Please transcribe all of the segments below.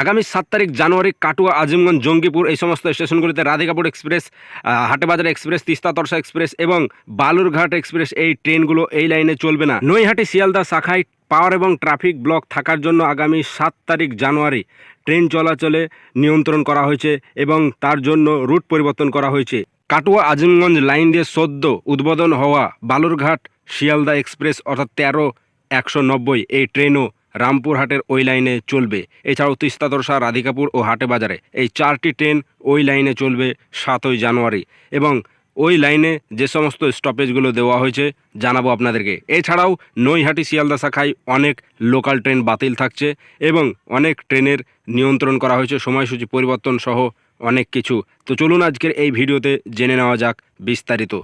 আগামী সাত তারিখ জানুয়ারি কাটুয়া, আজিমগঞ্জ, জঙ্গিপুর, এই সমস্ত স্টেশনগুলিতে Radhikapur express Hatebazare express, Teesta Torsa express এবং বালুরঘাট এক্সপ্রেস এই ট্রেনগুলো এই লাইনে চলবে না। নৈহাটি, শিয়ালদা শাখায় পাওয়ার এবং ট্রাফিক ব্লক থাকার জন্য আগামী সাত তারিখ জানুয়ারি ট্রেন চলাচলে নিয়ন্ত্রণ করা হয়েছে এবং তার জন্য রুট পরিবর্তন করা হয়েছে। কাটুয়া, আজিমগঞ্জ লাইন দিয়ে সদ্য উদ্বোধন হওয়া বালুরঘাট, শিয়ালদা এক্সপ্রেস অর্থাৎ তেরো একশো নব্বই এই ট্রেনও রামপুরহাটের ওই লাইনে চলবে। এছাড়াও তিস্তা তরসা রাধিকাপুর ও হাটে বাজারে এই চারটি ট্রেন ওই লাইনে চলবে সাতই জানুয়ারি। এবং ওই লাইনে যে সমস্ত স্টপেজগুলো দেওয়া হয়েছে, জানাব আপনাদেরকে। এছাড়াও নৈহাটি, শিয়ালদা শাখায় অনেক লোকাল ট্রেন বাতিল থাকছে এবং অনেক ট্রেনের নিয়ন্ত্রণ করা হয়েছে, সময়সূচি পরিবর্তন সহ অনেক কিছু। তো চলুন আজকের এই ভিডিওতে জেনে নেওয়া যাক বিস্তারিত.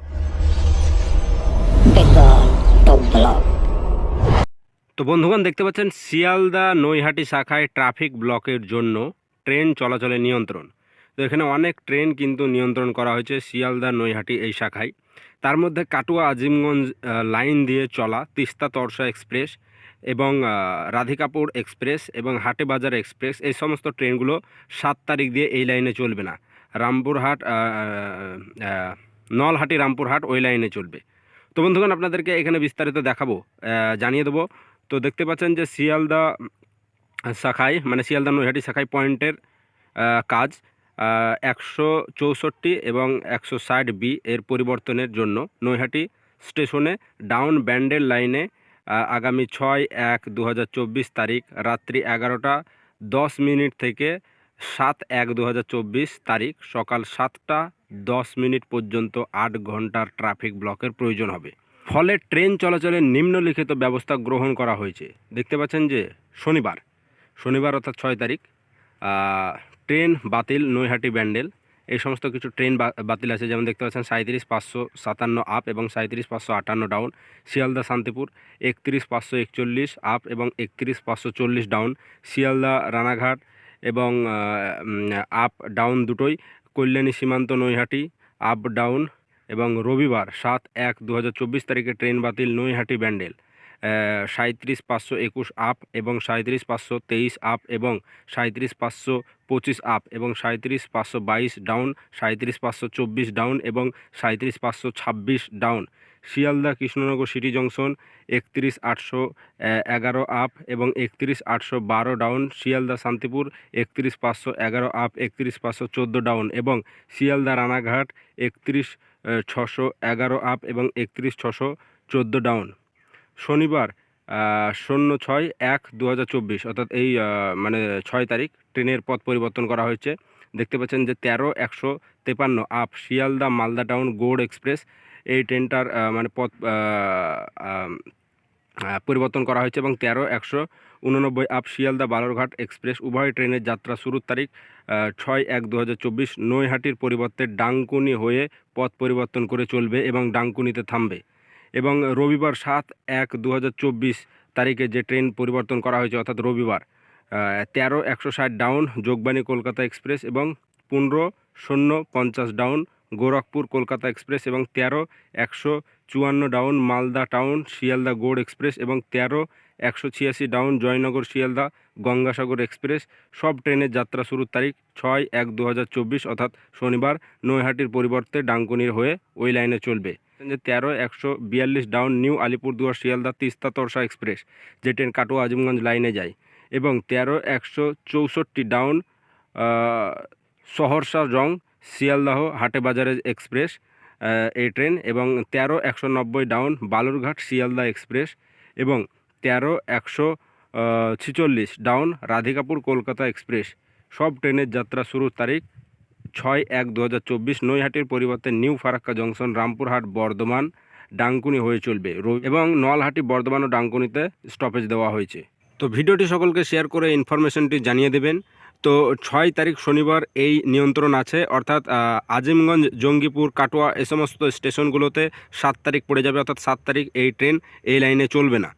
তো বন্ধুগণ, দেখতে পাচ্ছেন, শিয়ালদা নৈহাটি শাখায় ট্রাফিক ব্লকের জন্য ট্রেন চলাচলে নিয়ন্ত্রণ। তো এখানে অনেক ট্রেন কিন্তু নিয়ন্ত্রণ করা হয়েছে শিয়ালদা নৈহাটি এই শাখায়। তার মধ্যে কাটুয়া আজিমগঞ্জ লাইন দিয়ে চলা তিস্তা তরসা এক্সপ্রেস এবং রাধিকাপুর এক্সপ্রেস এবং হাটে বাজার এক্সপ্রেস, এই সমস্ত ট্রেনগুলো সাত তারিখ দিয়ে এই লাইনে চলবে না। রামপুরহাট নলহাটি রামপুরহাট ওই লাইনে চলবে। তো বন্ধুগণ, আপনাদেরকে এখানে বিস্তারিত দেখাবো জানিয়ে দেবো তো দেখতে পাচ্ছেন যে শিয়ালদা শাখায় মানে শিয়ালদা নৈহাটি শাখায় পয়েন্টের কাজ একশো চৌষট্টি এবং একশো ষাট বি এর পরিবর্তনের জন্য নৈহাটি স্টেশনে ডাউন ব্যান্ডেল লাইনে আগামী ছয় এক দু তারিখ রাত্রি এগারোটা দশ মিনিট থেকে সাত এক দু তারিখ সকাল সাতটা দশ মিনিট পর্যন্ত আট ঘণ্টার ট্রাফিক ব্লকের প্রয়োজন হবে। ফলে ট্রেন চলাচলের নিম্নলিখিত ব্যবস্থা গ্রহণ করা হয়েছে। দেখতে পাচ্ছেন যে শনিবার শনিবার অর্থাৎ ছয় তারিখ ট্রেন বাতিল, নৈহাটি ব্যান্ডেল, এই সমস্ত কিছু ট্রেন বাতিল আছে। যেমন দেখতে পাচ্ছেন সাঁত্রিশ পাঁচশো সাতান্ন আপ এবং সাঁত্রিশ পাঁচশো আটান্ন ডাউন। শিয়ালদা শান্তিপুর, একত্রিশ পাঁচশো একচল্লিশ আপ এবং একত্রিশ পাঁচশো চল্লিশ ডাউন। শিয়ালদা রানাঘাট এবং আপ ডাউন দুটোই। কল্যাণী সীমান্ত নৈহাটি, আপ ডাউন। এবং রবিবার সাত এক দু তারিখে ট্রেন বাতিল নৈহাটি ব্যান্ডেল। সাঁত্রিশ পাঁচশো একুশ আপ এবং সাঁত্রিশ পাঁচশো তেইশ আপ এবং সাঁত্রিশ পাঁচশো পঁচিশ আপ এবং সাঁত্রিশ পাঁচশো বাইশ ডাউন সাঁত্রিশ পাঁচশো চব্বিশ ডাউন এবং সাঁত্রিশ পাঁচশো ছাব্বিশ down. Sealdah Krishnanagar city junction একত্রিশ আটশো এগারো আপ এবং একত্রিশ আটশো বারো ডাউন। শিয়ালদা শান্তিপুর একত্রিশ পাঁচশো এগারো আপ, একত্রিশ পাঁচশো চোদ্দ ডাউন এবং শিয়ালদা রানাঘাট একত্রিশ ছশো এগারো আপ এবং একত্রিশ ছশো চোদ্দ ডাউন। শনিবার শূন্য ছয় এক দু অর্থাৎ এই মানে ছয় তারিখ ট্রেনের পথ পরিবর্তন করা হয়েছে। দেখতে পাচ্ছেন যে তেরো একশো তেপান্ন up Sealdah Malda town Gour express এই ট্রেনটার মানে পথ পরিবর্তন করা হয়েছে এবং তেরো একশো উননব্বই আপ শিয়ালদা বালুরঘাট এক্সপ্রেস উভয় ট্রেনের যাত্রা শুরুর তারিখ ছয় এক দু নৈহাটির পরিবর্তে ডাংকুনি হয়ে পথ পরিবর্তন করে চলবে এবং ডাংকুনিতে থামবে। এবং রবিবার সাত এক দু তারিখে যে ট্রেন পরিবর্তন করা হয়েছে, অর্থাৎ রবিবার তেরো একশো ষাট ডাউন যোগবাণী কলকাতা এক্সপ্রেস এবং পনেরো শূন্য পঞ্চাশ ডাউন গোরখপুর কলকাতা এক্সপ্রেস এবং তেরো একশো চুয়ান্ন down, Malda town, Sealdah Gour express এবং তেরো, একশো ছিয়াশি ডাউন, জয়নগর, শিয়ালদা, গঙ্গাসাগর এক্সপ্রেস। সব ট্রেনের যাত্রা শুরুর তারিখ ছয় এক দু অর্থাৎ শনিবার নৈহাটির পরিবর্তে ডাঙ্কুনির হয়ে ওই লাইনে চলবে। যে তেরো, একশো বিয়াল্লিশ down, new Alipurduar, Sealdah, Teesta, Torsa express, যে ট্রেন কাটোয়া, আজিমগঞ্জ লাইনে যায়। এবং তেরো, একশো চৌষট্টি ডাউন সহরসা রং, শিয়ালদাহ হাটে বাজারের এক্সপ্রেস এই ট্রেন এবং তেরো একশো নব্বই ডাউন বালুরঘাট শিয়ালদা এক্সপ্রেস এবং তেরো একশো ছিচল্লিশ ডাউন রাধিকাপুর কলকাতা এক্সপ্রেস। সব ট্রেনের যাত্রা শুরুর তারিখ ছয় এক দু হাজার চব্বিশ নৈহাটির পরিবর্তে নিউ ফারাক্কা জংশন, রামপুরহাট, বর্ধমান ডাংকুনি হয়ে চলবে। এবং নলহাটি, বর্ধমান ও ডাংকুনিতে স্টপেজ দেওয়া হয়েছে। তো ভিডিওটি সকলকে শেয়ার করে ইনফরমেশনটি জানিয়ে দেবেন। তো ছয় তারিখ শনিবার এই নিয়ন্ত্রণ আছে। অর্থাৎ আজিমগঞ্জ, জঙ্গিপুর, কাটোয়া, এ সমস্ত স্টেশনগুলোতে সাত তারিখ পড়ে যাবে। অর্থাৎ সাত তারিখ এই ট্রেন এই লাইনে চলবে না।